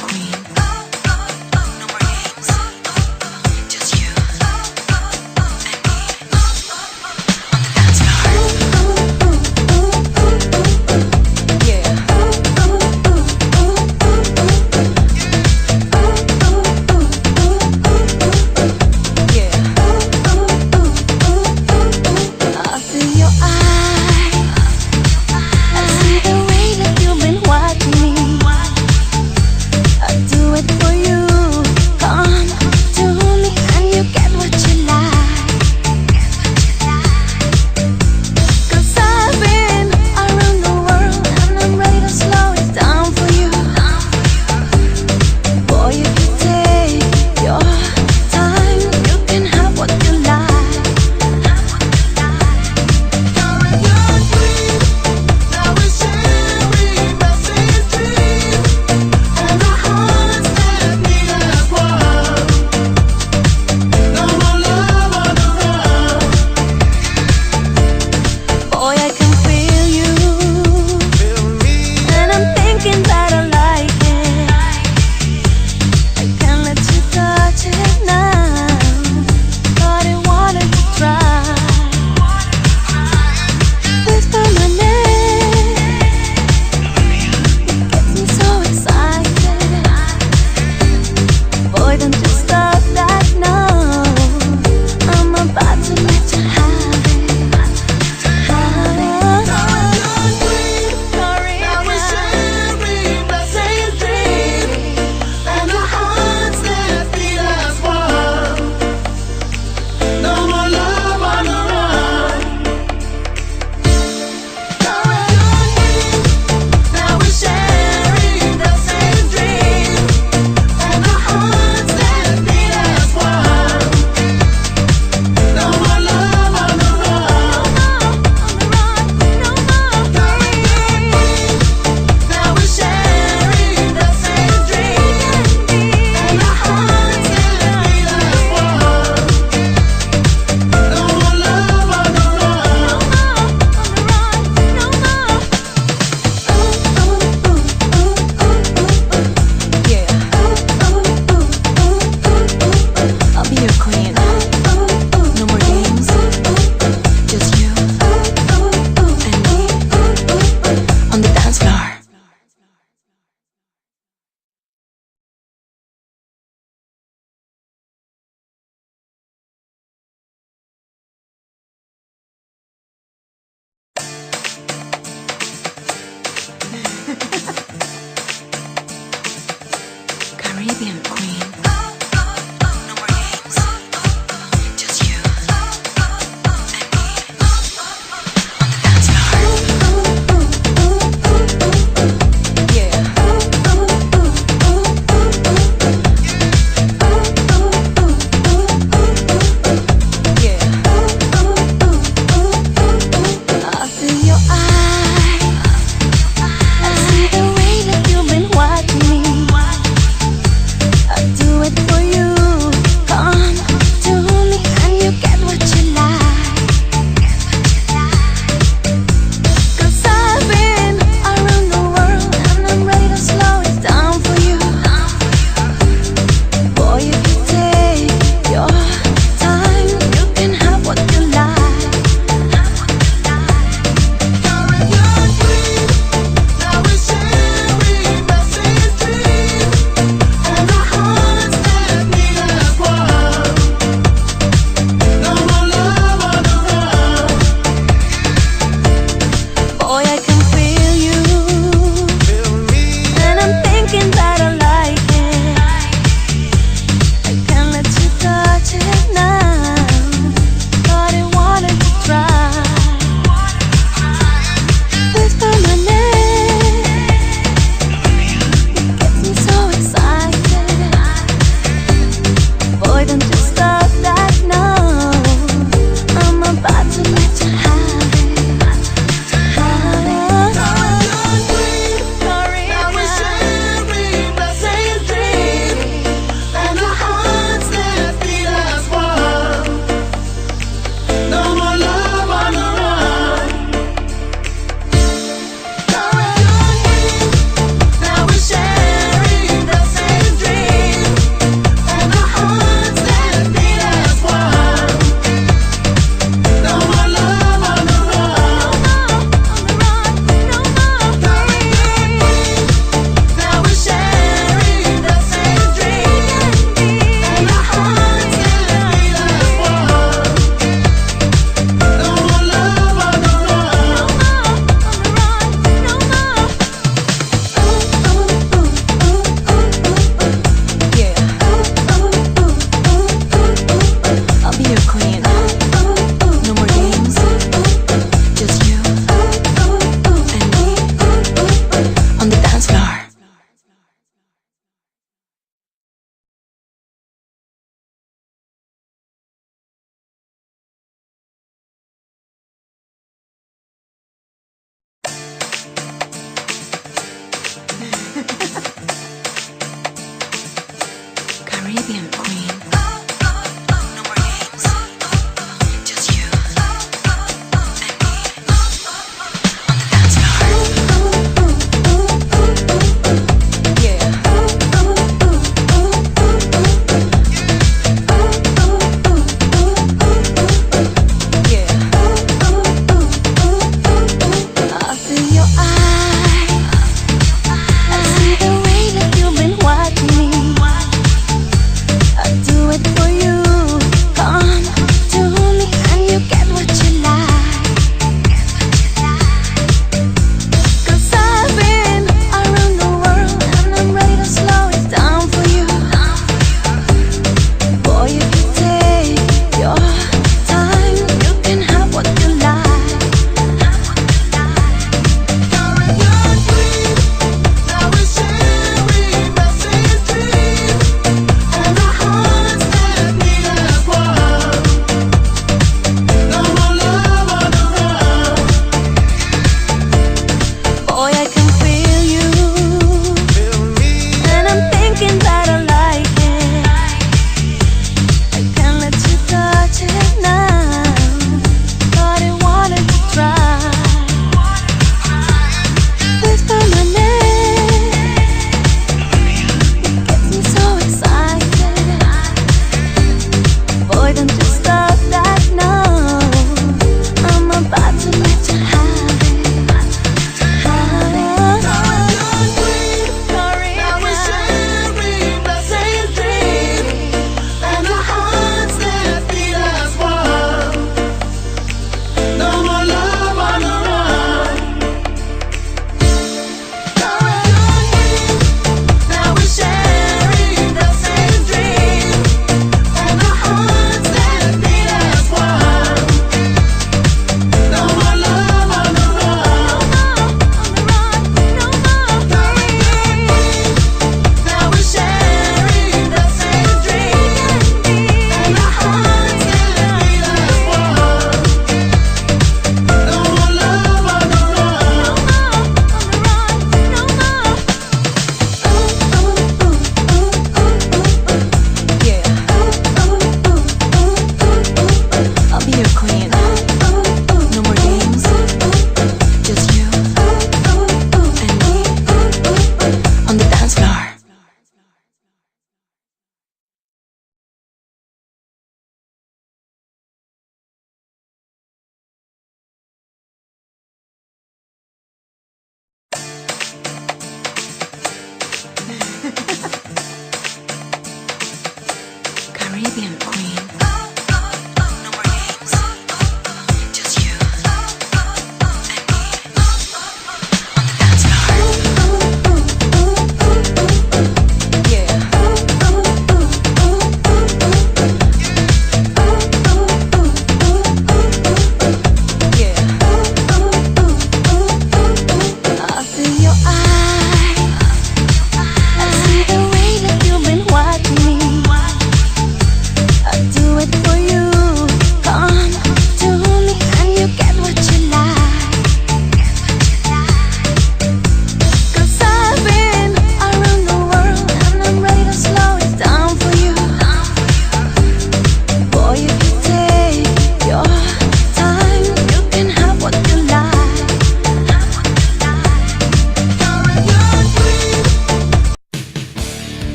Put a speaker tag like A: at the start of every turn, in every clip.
A: queen.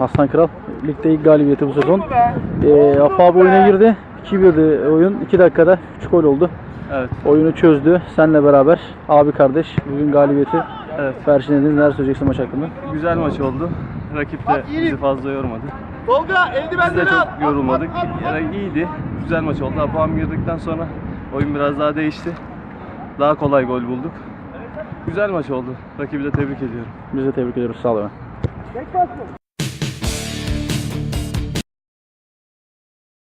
B: Aslan Kral. Ligde ilk galibiyeti bu sezon. Ee, Apo abi oyuna girdi. 2-1'di oyun. 2 dakikada 3 gol oldu.
C: Evet,
B: Oyunu çözdü. Senle beraber abi kardeş bugün galibiyeti
C: evet.
B: perşinlediniz. Neler söyleyeceksin maç hakkında?
C: Güzel maç oldu. Rakip de bizi fazla yormadı.
D: Tolga
C: Biz de
D: eldivenleri al.
C: çok yorulmadık. Yani iyiydi. Güzel maç oldu. Apuam girdikten sonra oyun biraz daha değişti. Daha kolay gol bulduk. Güzel maç oldu. Rakibi de tebrik ediyorum.
B: Biz de tebrik ediyoruz. Sağ ol Ömer.